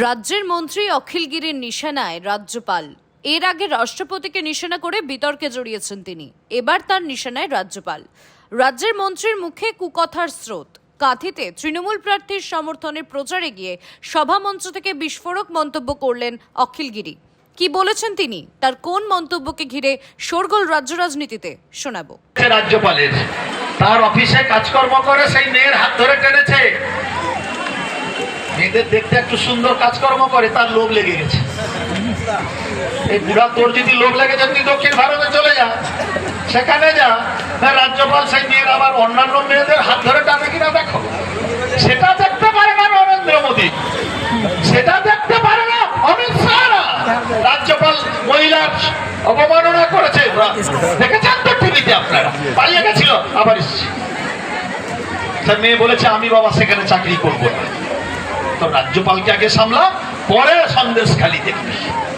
রাজ্যের মন্ত্রী অখিলগিরির নিশানায় রাজ্যপাল। এর আগে রাষ্ট্রপতিকে নিশানা করে বিতর্কে জড়িয়েছেন তিনি। এবার তার নিশানায় রাজ্যপাল। রাজ্যের মন্ত্রীর মুখে কুকথার স্রোত। কাঁথিতে তৃণমূল প্রার্থীর সমর্থনের প্রচারে গিয়ে সভামঞ্চ থেকে বিস্ফোরক মন্তব্য করলেন অখিলগিরি কি বলেছেন তিনি? তার কোন মন্তব্যকে ঘিরে শোরগোল রাজ্য রাজনীতিতে? শোনাবো। রাজ্যপালের। তার অফিসে কাজকর্ম করে সেই মেয়ের হাত ধরে টেনেছে। মেয়েদের দেখতে একটু সুন্দর কাজকর্ম করে তার লোভ লেগে গেছে। এই বুড়া তোর যদি লোভ লেগেছে তুই দক্ষিণ ভারতে চলে যা সেখানে যা। হ্যাঁ, রাজ্যপাল সেই মেয়ের আবার অন্যান্য মেয়েদের হাত ধরে টানে কিনা দেখো। সেটা দেখতে পারে না নরেন্দ্র মোদী। সেটা দেখতে পারে না অমিত শাহ। রাজ্যপাল মহিলার অবমাননা করেছে। দেখেছেন তো টিভিতে আপনারা? পালিয়ে গেছিল আবার এসছে। মেয়ে বলেছে আমি বাবা সেখানে চাকরি করব না। রাজ্যপালকে আগে সামলা পরে সন্দেশ খালি দেখবি